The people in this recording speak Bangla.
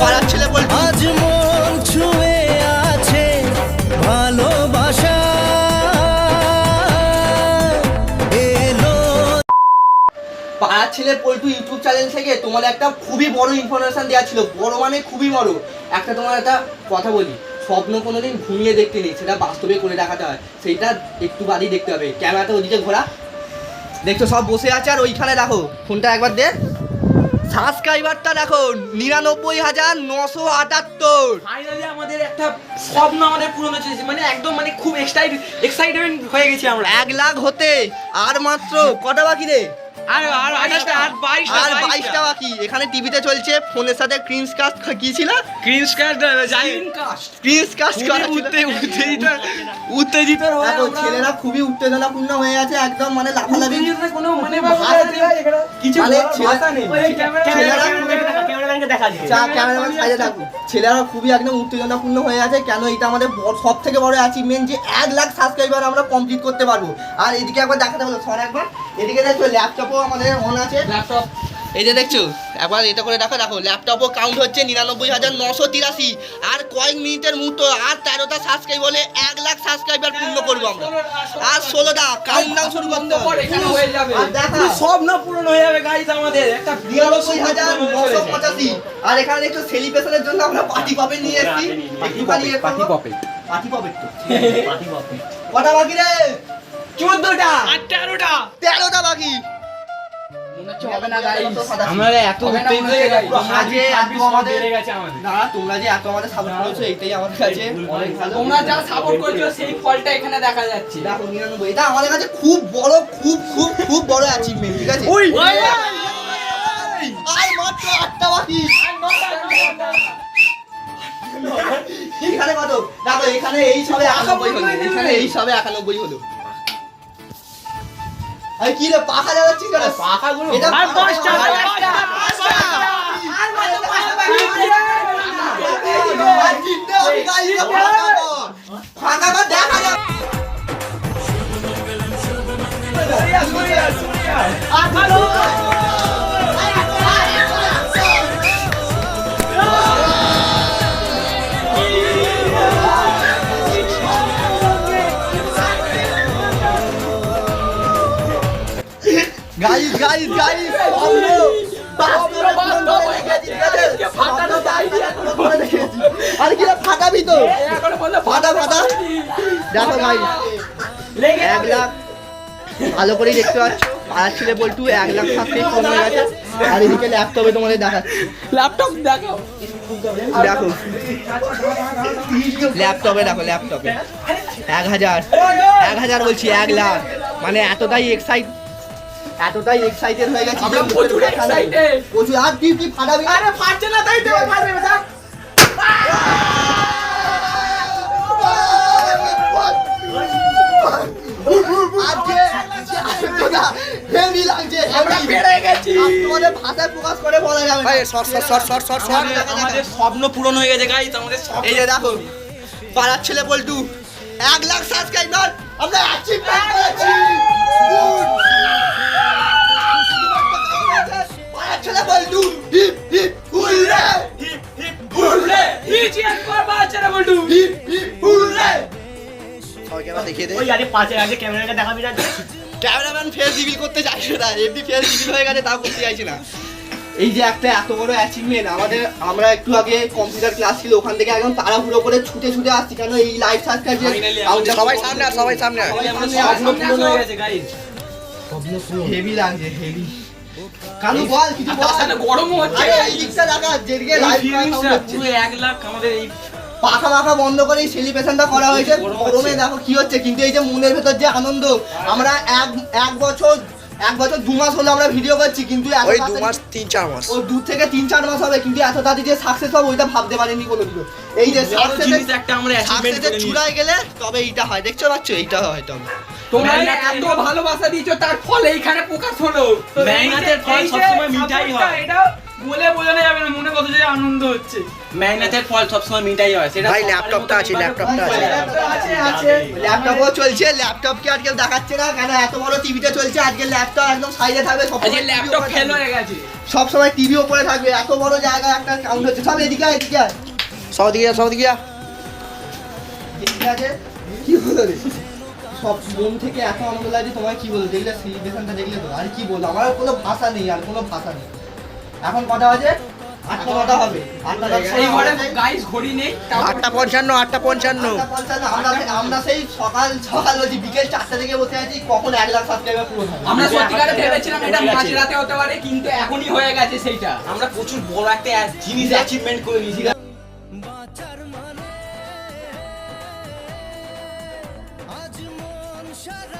পাড়ার ছেলে বলছে আজ মন ছুঁয়ে আছে ভালোবাসা। পাড়ার ছেলে পল্টু ইউটিউব চ্যানেল থেকে তোমার একটা খুবই বড় ইনফরমেশন দেওয়া ছিল। বড় মানে খুবই বড়। একটা তোমার একটা কথা বলি স্বপ্ন কোনো দিন ঘুমিয়ে দেখতে নেই সেটা বাস্তবে করে দেখাতে হয়। সেইটা একটু বাদেই দেখতে হবে। ক্যামেরাতে ওদিকে ঘোরা। দেখছ সব বসে আছে আর ওইখানে রাখো ফোনটা একবার দেখ সাবস্ক্রাইবারটা দেখো নিরানব্বই হাজার নশো আটাত্তর। ফাইনালি আমাদের একটা স্বপ্ন আমাদের পূরণ হচ্ছে মানে একদম মানে খুব এক্সাইট এক্সাইটমেন্ট হয়ে গেছি আমরা। এক লাখ হতে আর মাত্র কটা বাকি রে? আর আর আঠাশটা আর বাইশটা আর বাইশটা। বাকি। এখানে টিভিতে চলছে ফোনের সাথে ক্রিন্স কাস্ট কি ছিল? কাস্ট করা ছিল। উত্তেজিত উত্তেজিত হয়ে ছেলেরা খুবই উত্তেজনাপূর্ণ হয়ে আছে একদম মানে লাফালাফি। কোনো মানে। কিছু মানে ভাষা নেই। ছেলেরা খুবই একদম উত্তেজনাপূর্ণ হয়ে আছে। কেন এটা আমাদের সব থেকে বড় অ্যাচিভমেন্ট যে এক লাখ সাবস্ক্রাইবার আমরা কমপ্লিট করতে পারব। আর এদিকে একবার দেখাতে হলো সর একবার। এদিকে দেখছ ল্যাপটপও আমাদের অন আছে। ল্যাপটপ এই যে দেখছ একবার এটা করে দেখো দেখো ল্যাপটপও কাউন্ট হচ্ছে নিরানব্বই হাজার নশো তিরাশি। আর কয়েক মিনিটের মতো আর তেরোটা সাবস্ক্রাইব হলে এক লাখ সাবস্ক্রাইবার পূর্ণ করব আমরা। আর ষোলোটা কাউন্ট ডাউন শুরু করতে হয়ে আর পূরণ হয়ে যাবে গাইস আমাদের। একটা নিরানব্বই হাজার নশো পঁচাশি। আর এখানে দেখছ সেলিব্রেশনের জন্য আমরা পার্টি পাপে নিয়ে এসেছি। পার্টি পাপের তো। কটা বাকি রে? চোদ্দটা। আর তেরোটা তেরোটা বাকি। আমরা এত উত্তেজিত হয়ে গেছি। তোমরা যে এত আমাদের বেড়ে গেছে আমাদের। না তোমরা যে এত আমাদের সাপোর্ট করেছ এইটাই আমাদের কাছে অনেক ভালো। তোমরা যা সাপোর্ট করছ সেই ফলটা এখানে দেখা যাচ্ছে। দেখো নিরানব্বই এটা আমাদের কাছে খুব বড় খুব খুব খুব বড় অ্যাচিভমেন্ট ঠিক আছে? ওই! আর মাত্র আটটা বাকি। এখানে কত? দেখো এখানে এই সবে একানব্বই হলো এখানে এই সবে একানব্বই হলো। আরে কি রে পাখা যাচ্ছে কেন? পাখাগুলো এটা আর পাঁচটা আর পাঁচটা পাঁচটা গাইস গাইস গাইস আর কি ফাটাবি তো ফাটা ফাটা দেখো গাইস এক লাখ ভালো করেই দেখতে পাচ্ছ আর ছেলে বলটু এক লাখ সাতটাই ফোন হয়ে গেছে আর এদিকে ল্যাপটপে তোমাদের দেখাচ্ছি ল্যাপটপ দেখো দেখো ল্যাপটপে দেখো ল্যাপটপে এক হাজার এক হাজার বলছি এক লাখ মানে এতটাই এক্সাইট এতটাই এক্সাইটেড হয়ে গেছি আমরা প্রচুর excited। প্রচুর আর কি কি ফাটাবি? আরে ফাটছে না তাই তো ফাটবে না। স্বপ্ন পূরণ হয়ে গেছে আমাদের এই যে দেখো পাড়ার ছেলে বলটু এক লাখ সাবস্ক্রাইবার আমরা অ্যাচিভমেন্ট করেছি ছেলে বল্টু hip hip hooray hip hip hooray EGS hip. Hip hurray সবাইকে আবার দেখিয়ে দে। ওই আরে পাশে আগে ক্যামেরাটা দেখাবি না। ক্যামেরাম্যান ফেস রিভিল করতে চাইছে না। এমনি ফেস রিভিল হয়ে গেছে তাও করতে চাইছে না। এই যে একটা এত বড় অ্যাচিভমেন্ট আমাদের আমরা একটু আগে কম্পিউটার ক্লাস ছিল ওখান থেকে একদম তাড়াহুড়ো করে ছুটে ছুটে আসছি। কেন এই লাইভ সাবস্ক্রাইব সবাই সামনে সবাই সামনে হয়ে হেভি লাগছে হেভি কালু বল কিছু বল। তার সাথে গরমও হচ্ছে। আরে এই দিকটা দেখা যেদিকে লাইভ পুরো এক লাখ আমাদের এই পাখা মাখা বন্ধ করে এই সেলিব্রেশনটা করা হয়েছে। গরমে দেখো কি হচ্ছে কিন্তু এই যে মনের ভেতর যে আনন্দ আমরা এক এক বছর এক বছর দু মাস হলো আমরা ভিডিও করছি কিন্তু ওই দু মাস তিন চার মাস। ও দু থেকে তিন চার মাস হবে কিন্তু এত তাড়াতাড়ি যে সাকসেস হবে ওইটা ভাবতে পারিনি কোনোদিনও। এই যে সাকসেসের একটা আমরা অ্যাচিভমেন্ট সাকসেসের চূড়ায় গেলে তবে এইটা হয়। দেখছ পাচ্ছ? এইটা হয় তবে তোমরা এত ভালোবাসা দিয়েছ তার ফল এইখানে প্রকাশ হলো। মেহনতের ফল সবসময় মিঠাই হয়। এটা বলে বোঝানো যাবে না মনে কত যে আনন্দ হচ্ছে। মেহনতের ফল সবসময় মিটাই হয় সেটা ভাই, ল্যাপটপটা আছে, ল্যাপটপটা আছে। আছে আছে ল্যাপটপও চলছে ল্যাপটপকে আজকে দেখাচ্ছে না? কেন এত বড় টিভিতে চলছে? আজকে ল্যাপটপ একদম সাইডে থাকবে সব আজকে ল্যাপটপ ফেল হয়ে গেছে। সব সময় টিভি উপরে থাকবে এত বড় জায়গা একটা কাউন্ট হচ্ছে। সব এদিকে এদিকে। সব দিকে সব দিকে। এদিকে আছে। কি হলো রে? সব মন থেকে এত আনন্দ লাগছে তোমায় কি বলব? দেখলে সেলিব্রেশনটা দেখলে তো আর কি বলব? আমার কোনো ভাষা নেই আর কোনো ভাষা নেই। এখন কটা বাজে আটটা নটা হবে। আটটা দশ এই ঘরে গাইস ঘড়ি নেই আটটা পঞ্চান্ন আটটা পঞ্চান্ন। আমরা আমরা সেই সকাল সকাল বলছি বিকেল চারটা থেকে বসে আছি কখন এক লাখ সাবস্ক্রাইবার পুরো আমরা আমরা সত্যিকারে ভেবেছিলাম এটা ঘড়ি আছে। হতে পারে কিন্তু এখনই হয়ে গেছে সেইটা। আমরা প্রচুর বড় একটা জিনিস অ্যাচিভমেন্ট করে নিয়েছি। সারা